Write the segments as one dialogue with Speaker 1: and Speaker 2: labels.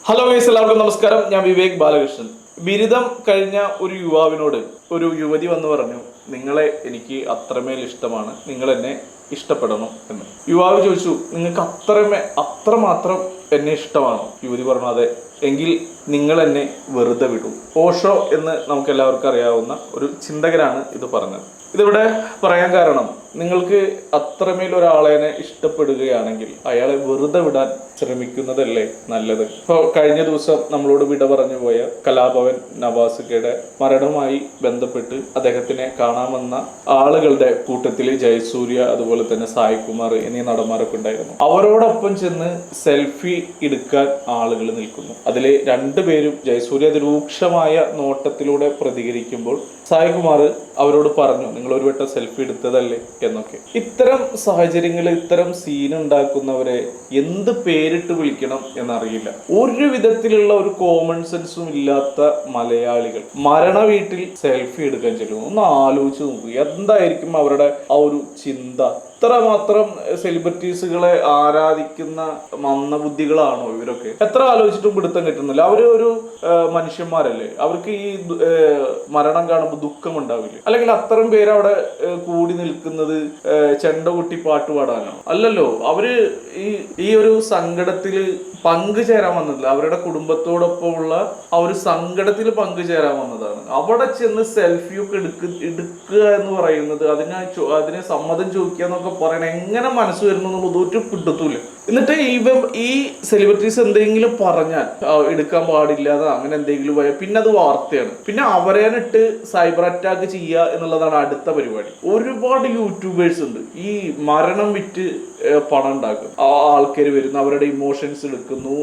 Speaker 1: Hello guys എല്ലാവർക്കും നമസ്കാരം. ഞാൻ വിവേക് ബാലകൃഷ്ണൻ. ബിരുദം കഴിഞ്ഞ ഒരു യുവാവിനോട് ഒരു യുവതി വന്ന് പറഞ്ഞു നിങ്ങളെ എനിക്ക് അത്രമേൽ ഇഷ്ടമാണ് നിങ്ങൾ എന്നെ ഇഷ്ടപ്പെടണം എന്ന്. യുവാവ് ചോദിച്ചു നിങ്ങൾക്ക് അത്രമേ അത്രമാത്രം എന്നെ ഇഷ്ടമാണോ? യുവതി പറഞ്ഞു അതെ എങ്കിൽ നിങ്ങൾ എന്നെ വെറുതെ വിടൂ. ഓഷോ എന്ന് നമുക്ക് എല്ലാവർക്കും അറിയാവുന്ന ഒരു ചിന്തകനാണ് ഇത് പറഞ്ഞത്. ഇതിവിടെ പറയാൻ കാരണം നിങ്ങൾക്ക് അത്രമേൽ ഒരാളെ ഇഷ്ടപ്പെടുകയാണെങ്കിൽ അയാളെ വെറുതെ വിടാൻ ശ്രമിക്കുന്നതല്ലേ നല്ലത്? ഇപ്പോൾ കഴിഞ്ഞ ദിവസം നമ്മളോട് വിട പറഞ്ഞു പോയ കലാഭവൻ നവാസുകയുടെ മരണവുമായി ബന്ധപ്പെട്ട് അദ്ദേഹത്തിനെ കാണാമെന്ന ആളുകളുടെ കൂട്ടത്തിൽ ജയസൂര്യ അതുപോലെ തന്നെ സായികുമാർ എന്നീ നടന്മാരൊക്കെ ഉണ്ടായിരുന്നു. അവരോടൊപ്പം ചെന്ന് സെൽഫി എടുക്കാൻ ആളുകൾ നിൽക്കുന്നു. അതിൽ രണ്ടുപേരും ജയസൂര്യ രൂക്ഷമായ നോട്ടത്തിലൂടെ പ്രതികരിക്കുമ്പോൾ സായികുമാർ അവരോട് പറഞ്ഞു നിങ്ങൾ ഒരു വട്ടം സെൽഫി എടുത്തതല്ലേ? എന്നൊക്കെ. ഇത്തരം സാഹചര്യങ്ങൾ ഇത്തരം സീൻ ഉണ്ടാക്കുന്നവരെ എന്ത് പേരിട്ട് വിളിക്കണം എന്നറിയില്ല. ഒരു വിധത്തിലുള്ള ഒരു കോമൺ സെൻസും ഇല്ലാത്ത മലയാളികൾ മരണ വീട്ടിൽ സെൽഫി എടുക്കാൻ ചെല്ലുന്നു. ഒന്ന് ആലോചിച്ച് നോക്കുക എന്തായിരിക്കും അവരുടെ ആ ഒരു ചിന്ത? ഇത്രമാത്രം സെലിബ്രിറ്റീസുകളെ ആരാധിക്കുന്ന മന്ദബുദ്ധികളാണോ ഇവരൊക്കെ? എത്ര ആലോചിച്ചിട്ടും പിടുത്തം കിട്ടുന്നില്ല. അവർ ഒരു മനുഷ്യന്മാരല്ലേ? അവർക്ക് ഈ മരണം കാണുമ്പോൾ ദുഃഖം ഉണ്ടാവില്ല? അല്ലെങ്കിൽ അത്തരം പേര് അവിടെ കൂടി നിൽക്കുന്നത് ചെണ്ട കൊട്ടി പാട്ട് പാടാനോ? അല്ലല്ലോ അവർ ഈ ഈ ഒരു സങ്കടത്തിൽ പങ്കുചേരാൻ വന്നതില്ല. അവരുടെ കുടുംബത്തോടൊപ്പമുള്ള ആ ഒരു സങ്കടത്തിൽ പങ്കുചേരാൻ വന്നതാണ്. അവിടെ ചെന്ന് സെൽഫി ഒക്കെ എടുക്ക എടുക്കുക എന്ന് പറയുന്നത് അതിനെ അതിനെ സമ്മതം ചോദിക്കുക എന്നൊക്കെ പറയണ എങ്ങനെ മനസ്സ് വരുന്നു എന്നുള്ളത് ഒരു പിടുത്തൂല എന്നിട്ട് ഇവ ഈ സെലിബ്രിറ്റീസ് എന്തെങ്കിലും പറഞ്ഞാൽ എടുക്കാൻ പാടില്ലാതെ അങ്ങനെ എന്തെങ്കിലും പോയാൽ പിന്നെ അത് വാർത്തയാണ്. പിന്നെ അവരേനിട്ട് സൈബർ അറ്റാക്ക് ചെയ്യുക എന്നുള്ളതാണ് അടുത്ത പരിപാടി. ഒരുപാട് യൂട്യൂബേഴ്സ് ഉണ്ട്. ഈ മരണം വിറ്റ് പണം ഉണ്ടാക്കും. ആൾക്കാർ വരുന്നു അവരുടെ ഇമോഷൻസ് എടുക്കുന്നു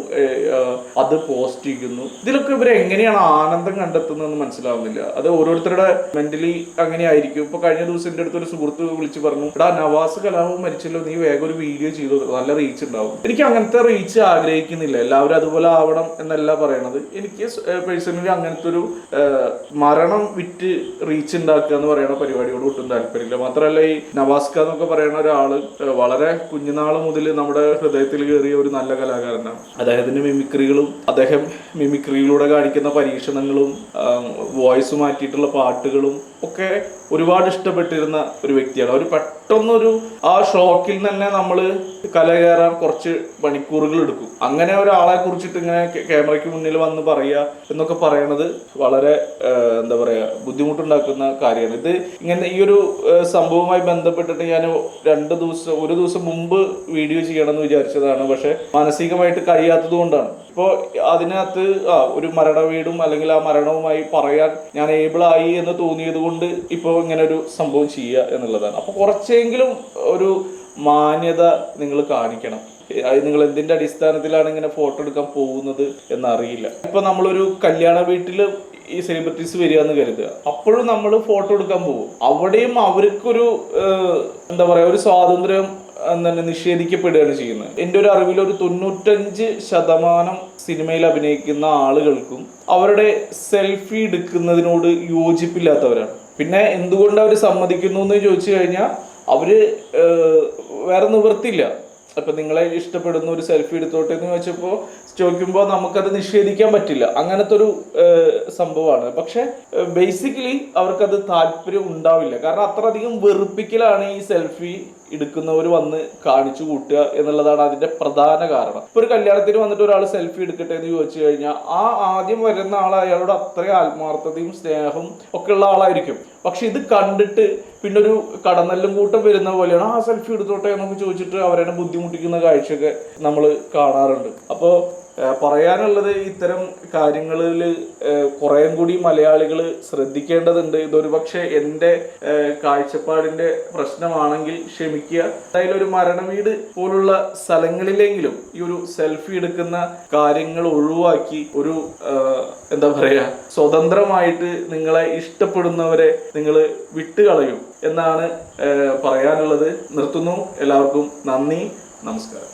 Speaker 1: അത് പോസ്റ്റ് ചെയ്യുന്നു. ഇതിലൊക്കെ ഇവർ എങ്ങനെയാണ് ആനന്ദം കണ്ടെത്തുന്നതെന്ന് മനസ്സിലാവുന്നില്ല. അത് ഓരോരുത്തരുടെ മെന്റലി അങ്ങനെ ആയിരിക്കും ഇപ്പൊ കഴിഞ്ഞ ദിവസം എന്റെ അടുത്തൊരു സുഹൃത്ത് വിളിച്ച് പറഞ്ഞു എടാ നവാസ് കലാപം മരിച്ചല്ലോ നീ വേഗം ഒരു വീഡിയോ ചെയ്തു നല്ല റീച്ച് ഉണ്ടാവും. എനിക്ക് അങ്ങനത്തെ റീച്ച് ആഗ്രഹിക്കുന്നില്ല. എല്ലാവരും അതുപോലെ ആവണം എന്നല്ല പറയണത്. എനിക്ക് പേഴ്സണലി അങ്ങനത്തെ ഒരു മരണം വിറ്റ് റീച്ച് ഉണ്ടാക്കുക എന്ന് പറയുന്ന പരിപാടിയോട് ഒട്ടും താല്പര്യമില്ല. മാത്രമല്ല ഈ നവാസ്ക എന്നൊക്കെ പറയുന്ന ഒരാൾ വളരെ കുഞ്ഞുനാൾ മുതൽ നമ്മുടെ ഹൃദയത്തിൽ കയറിയ ഒരു നല്ല കലാകാരനാണ്. അദ്ദേഹത്തിന്റെ മിമിക്രികളും അദ്ദേഹം മിമിക്രിയിലൂടെ കാണിക്കുന്ന പരീക്ഷണങ്ങളും വോയിസ് മാറ്റിയിട്ടുള്ള പാട്ടുകളും ഒക്കെ ഒരുപാട് ഇഷ്ടപ്പെട്ടിരുന്ന ഒരു വ്യക്തിയാണ്. അവർ പെട്ടെന്നൊരു ആ ഷോക്കിൽ തന്നെ നമ്മൾ കല കയറാൻ കുറച്ച് മണിക്കൂറുകൾ എടുക്കും. അങ്ങനെ ഒരാളെ കുറിച്ചിട്ട് ഇങ്ങനെ ക്യാമറയ്ക്ക് മുന്നിൽ വന്ന് പറയുക എന്നൊക്കെ പറയണത് വളരെ എന്താ പറയുക ബുദ്ധിമുട്ടുണ്ടാക്കുന്ന കാര്യമാണ്. ഇത് ഇങ്ങനെ ഈ ഒരു സംഭവവുമായി ബന്ധപ്പെട്ടിട്ട് ഞാൻ രണ്ട് ദിവസം ഒരു ദിവസം മുമ്പ് വീഡിയോ ചെയ്യണമെന്ന് വിചാരിച്ചതാണ്. പക്ഷെ മാനസികമായിട്ട് കഴിയാത്തത് കൊണ്ടാണ്. ഇപ്പോൾ അതിനകത്ത് ആ ഒരു മരണ വീടും അല്ലെങ്കിൽ ആ മരണവുമായി പറയാൻ ഞാൻ ഏബിൾ ആയി എന്ന് തോന്നിയത് കൊണ്ട് ഇപ്പോൾ ഇങ്ങനെ ഒരു സംഭവം ചെയ്യുക എന്നുള്ളതാണ്. അപ്പോൾ കുറച്ചെങ്കിലും ഒരു മാന്യത നിങ്ങൾ കാണിക്കണം. നിങ്ങൾ എന്തിന്റെ അടിസ്ഥാനത്തിലാണ് ഇങ്ങനെ ഫോട്ടോ എടുക്കാൻ പോകുന്നത് എന്നറിയില്ല. ഇപ്പൊ നമ്മളൊരു കല്യാണ വീട്ടിൽ ഈ സെലിബ്രിറ്റീസ് വരിക എന്ന് കരുതുക. അപ്പോഴും നമ്മൾ ഫോട്ടോ എടുക്കാൻ പോകും. അവിടെയും അവർക്കൊരു എന്താ പറയാ ഒരു സ്വാതന്ത്ര്യം എന്താണ് നിഷേധിക്കപ്പെടുകയാണ് ചെയ്യുന്നത്. എന്റെ ഒരു അറിവിൽ ഒരു തൊണ്ണൂറ്റഞ്ച് ശതമാനം സിനിമയിൽ അഭിനയിക്കുന്ന ആളുകൾക്കും അവരുടെ സെൽഫി എടുക്കുന്നതിനോട് യോജിപ്പില്ലാത്തവരാണ്. പിന്നെ എന്തുകൊണ്ട് അവർ സമ്മതിക്കുന്നു എന്ന് ചോദിച്ചു കഴിഞ്ഞാൽ അവർ വേറെ നിവൃത്തിയില്ല. അപ്പൊ നിങ്ങളെ ഇഷ്ടപ്പെടുന്ന ഒരു സെൽഫി എടുത്തോട്ടെ എന്ന് ചോദിച്ചപ്പോൾ ചോദിക്കുമ്പോൾ നമുക്കത് നിഷേധിക്കാൻ പറ്റില്ല. അങ്ങനത്തെ ഒരു സംഭവമാണ്. പക്ഷെ ബേസിക്കലി അവർക്കത് താല്പര്യം ഉണ്ടാവില്ല. കാരണം അത്രയധികം വെറുപ്പിക്കലാണ് ഈ സെൽഫി എടുക്കുന്നവർ വന്ന് കാണിച്ചു കൂട്ടുക എന്നുള്ളതാണ് അതിന്റെ പ്രധാന കാരണം. ഇപ്പൊ ഒരു കല്യാണത്തിന് വന്നിട്ട് ഒരാൾ സെൽഫി എടുക്കട്ടെ എന്ന് ചോദിച്ചു കഴിഞ്ഞാൽ ആ ആദ്യം വരുന്ന ആൾ അയാളോട് അത്രയും ആത്മാർത്ഥതയും സ്നേഹവും ഒക്കെ ഉള്ള ആളായിരിക്കും. പക്ഷെ ഇത് കണ്ടിട്ട് പിന്നെ ഒരു കടന്നെല്ലും കൂട്ടം വരുന്ന പോലെയാണ്. ആ സെൽഫി എടുത്തോട്ടെ എന്നൊക്കെ ചോദിച്ചിട്ട് അവരെ ബുദ്ധിമുട്ടിക്കുന്ന കാഴ്ചയൊക്കെ നമ്മൾ കാണാറുണ്ട്. അപ്പോൾ പറയാനുള്ളത് ഇത്തരം കാര്യങ്ങളിൽ കുറേം കൂടി മലയാളികൾ ശ്രദ്ധിക്കേണ്ടതുണ്ട്. ഇതൊരു പക്ഷേ എന്റെ കാഴ്ചപ്പാടിന്റെ പ്രശ്നമാണെങ്കിൽ ക്ഷമിക്കുക. എന്തായാലും ഒരു മരണവീട് പോലുള്ള സ്ഥലങ്ങളിലെങ്കിലും ഈ ഒരു സെൽഫി എടുക്കുന്ന കാര്യങ്ങൾ ഒഴിവാക്കി ഒരു എന്താ പറയുക സ്വതന്ത്രമായിട്ട് നിങ്ങളെ ഇഷ്ടപ്പെടുന്നവരെ നിങ്ങൾ വിട്ടുകളയും എന്നാണ് പറയാനുള്ളത്. നിർത്തുന്നു. എല്ലാവർക്കും നന്ദി. നമസ്കാരം.